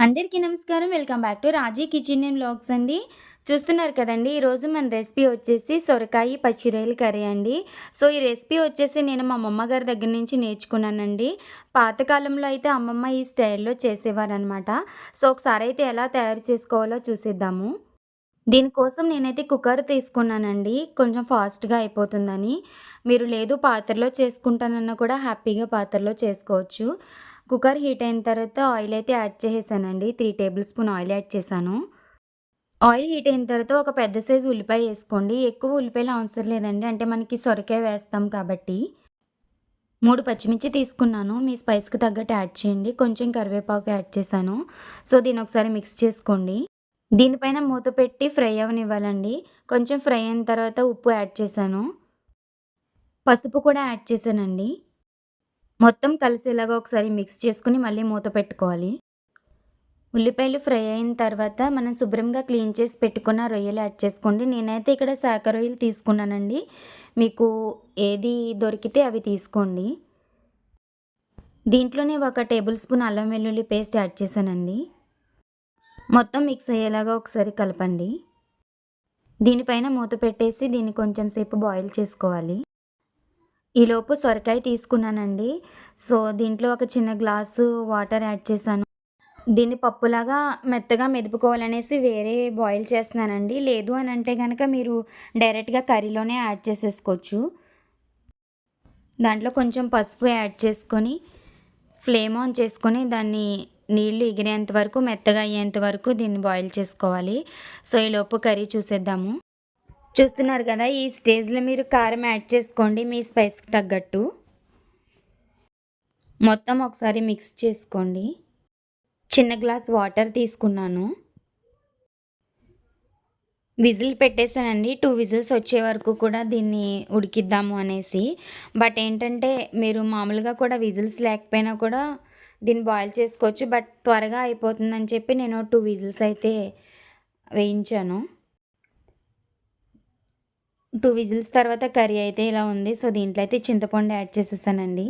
అందరికీ నమస్కారం. Welcome back to Raji kitchen and blogs అండి. చూస్తున్నారు కదండి ఈరోజు మన రెసిపీ వచ్చేసి సొరకాయ పచ్చిరొయ్యల కర్రీ అండి. సో ఈ రెసిపీ వచ్చేసి నేను మా అమ్మమ్మ గారి దగ్గర నుంచి నేర్చుకున్నానండి. పాతకాలంలో అయితే అమ్మమ్మ ఈ స్టైల్లో చేసేవారనమాట సో ఒకసారి అయితే ఎలా తయారు చేసుకోవాలో చూసేద్దాము. దీనికోసం నేనైతే కుక్కర్ తీసుకున్నానండి. కొంచెం ఫాస్ట్గా అయిపోతుందని. మీరు లేదు పాత్రలో చేసుకుంటానన్నా కూడా హ్యాపీగా పాత్రలో చేసుకోవచ్చు. కుక్కర్ హీట్ అయిన తర్వాత ఆయిల్ అయితే యాడ్ చేసేసానండి. Three tablespoon oil add చేశాను. ఆయిల్ హీట్ అయిన తర్వాత ఒక పెద్ద సైజు ఉల్లిపాయ వేసుకోండి. ఎక్కువ ఉల్లిపాయలు అవసరం లేదండి. అంటే మనకి సొరకాయ వేస్తాం కాబట్టి. మూడు పచ్చిమిర్చి తీసుకున్నాను. మీ స్పైస్కి తగ్గట్టు యాడ్ చేయండి. కొంచెం కరివేపాకు యాడ్ చేశాను. సో దీన్ని ఒకసారి మిక్స్ చేసుకోండి. దీనిపైన మూత పెట్టి ఫ్రై అవనివ్వాలండి. కొంచెం ఫ్రై అయిన తర్వాత ఉప్పు యాడ్ చేశాను. పసుపు కూడా యాడ్ చేశానండి. మొత్తం కలిసేలాగా ఒకసారి మిక్స్ చేసుకుని మళ్ళీ మూత పెట్టుకోవాలి. ఉల్లిపాయలు ఫ్రై అయిన తర్వాత మనం శుభ్రంగా క్లీన్ చేసి పెట్టుకున్న రొయ్యలు యాడ్ చేసుకోండి. నేనైతే ఇక్కడ శాఖ రొయ్యలు తీసుకున్నానండి. మీకు ఏది దొరికితే అవి తీసుకోండి. దీంట్లోనే ఒక టేబుల్ స్పూన్ అల్లం వెల్లుల్లి పేస్ట్ యాడ్ చేశానండి. మొత్తం మిక్స్ అయ్యేలాగా ఒకసారి కలపండి. దీనిపైన మూత పెట్టేసి దీన్ని కొంచెం సేపు బాయిల్ చేసుకోవాలి. ఈలోపు సొరకాయ తీసుకున్నానండి. సో దీంట్లో ఒక చిన్న గ్లాసు వాటర్ యాడ్ చేశాను. దీన్ని పప్పులాగా మెత్తగా మెదుపుకోవాలనేసి వేరే బాయిల్ చేస్తున్నానండి. లేదు అని అంటే కనుక మీరు డైరెక్ట్గా కర్రీలోనే యాడ్ చేసేసుకోవచ్చు. దాంట్లో కొంచెం పసుపు యాడ్ చేసుకొని ఫ్లేమ్ ఆన్ చేసుకొని దాన్ని నీళ్ళు ఎగిరేంత వరకు మెత్తగా అయ్యేంత వరకు దీన్ని బాయిల్ చేసుకోవాలి. సో ఈలోపు కర్రీ చూసేద్దాము. చూస్తున్నారు కదా ఈ స్టేజ్లో మీరు కారం యాడ్ చేసుకోండి మీ స్పైస్కి తగ్గట్టు. మొత్తం ఒకసారి మిక్స్ చేసుకోండి. చిన్న గ్లాస్ వాటర్ తీసుకున్నాను. విజిల్ పెట్టేశానండి. టూ విజిల్స్ వచ్చే వరకు కూడా దీన్ని ఉడికిద్దాము అనేసి. బట్ ఏంటంటే మీరు మామూలుగా కూడా విజిల్స్ లేకపోయినా కూడా దీన్ని బాయిల్ చేసుకోవచ్చు. బట్ త్వరగా అయిపోతుందని చెప్పి నేను టూ విజిల్స్ అయితే వేయించాను. టూ విజిల్స్ తర్వాత కర్రీ అయితే ఇలా ఉంది. సో దీంట్లో అయితే చింతపండు యాడ్ చేసేసానండి.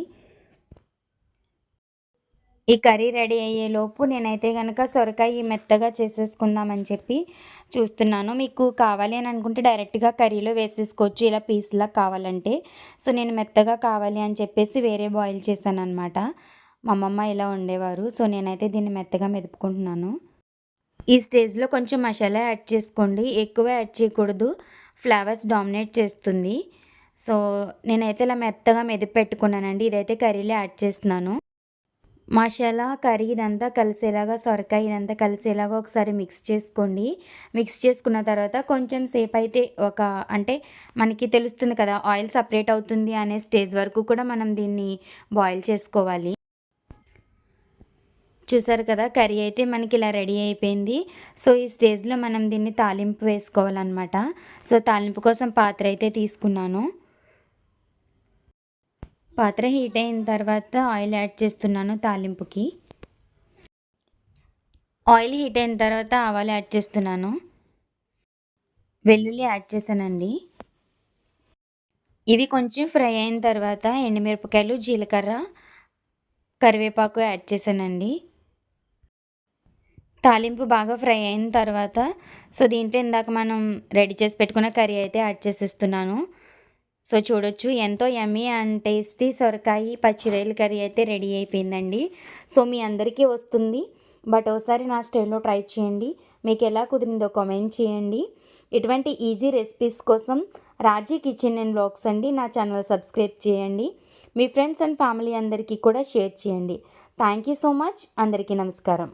ఈ కర్రీ రెడీ అయ్యేలోపు నేనైతే కనుక సొరకాయ మెత్తగా చేసేసుకుందామని చెప్పి చూస్తున్నాను. మీకు కావాలి అని అనుకుంటే డైరెక్ట్గా కర్రీలో వేసేసుకోవచ్చు. ఇలా పీస్లా కావాలంటే. సో నేను మెత్తగా కావాలి అని చెప్పేసి వేరే బాయిల్ చేశాను అనమాట మా అమ్మమ్మ ఇలా ఉండేవారు సో నేనైతే దీన్ని మెత్తగా మెదుపుకుంటున్నాను. ఈ స్టేజ్లో కొంచెం మసాలా యాడ్ చేసుకోండి. ఎక్కువ యాడ్ చేయకూడదు. ఫ్లేవర్స్ డామినేట్ చేస్తుంది. సో నేనైతే ఇలా మెత్తగా మెదిపి పెట్టుకున్నానండి. ఇదైతే కర్రీలో యాడ్ చేస్తున్నాను. మసాలా కర్రీ ఇదంతా కలిసేలాగా సొరకాయ ఇదంతా కలిసేలాగా ఒకసారి మిక్స్ చేసుకోండి. మిక్స్ చేసుకున్న తర్వాత కొంచెం సేపు అయితే ఒక అంటే మనకి తెలుస్తుంది కదా ఆయిల్ సపరేట్ అవుతుంది అనే స్టేజ్ వరకు కూడా మనం దీన్ని బాయిల్ చేసుకోవాలి. చూసారు కదా కర్రీ అయితే మనకి ఇలా రెడీ అయిపోయింది. సో ఈ స్టేజ్లో మనం దీన్ని తాలింపు వేసుకోవాలన్నమాట. సో తాలింపు కోసం పాత్ర అయితే తీసుకున్నాను. పాత్ర హీట్ అయిన తర్వాత ఆయిల్ యాడ్ చేస్తున్నాను తాలింపుకి. ఆయిల్ హీట్ అయిన తర్వాత ఆవాలు యాడ్ చేస్తున్నాను. వెల్లుల్లి యాడ్ చేశానండి. ఇవి కొంచెం ఫ్రై అయిన తర్వాత ఎండుమిరపకాయలు జీలకర్ర కరివేపాకు యాడ్ చేశానండి. తాలింపు బాగా ఫ్రై అయిన తర్వాత సో దీంట్లో ఇందాక మనం రెడీ చేసి పెట్టుకున్న కర్రీ అయితే యాడ్ చేసేస్తున్నాను. సో చూడొచ్చు ఎంతో యమ్మీ అండ్ టేస్టీ సొరకాయ పచ్చిరొయ్యల కర్రీ అయితే రెడీ అయిపోయిందండి. సో మీ అందరికీ వస్తుంది బట్ ఒకసారి నా స్టైల్లో ట్రై చేయండి. మీకు ఎలా కుదిరిందో కామెంట్ చేయండి. ఇటువంటి ఈజీ రెసిపీస్ కోసం రాజీ కిచెన్ అండ్ బ్లాగ్స్ అండి నా ఛానల్ సబ్స్క్రైబ్ చేయండి. మీ ఫ్రెండ్స్ అండ్ ఫ్యామిలీ అందరికీ కూడా షేర్ చేయండి. Thank you so much. అందరికీ నమస్కారం.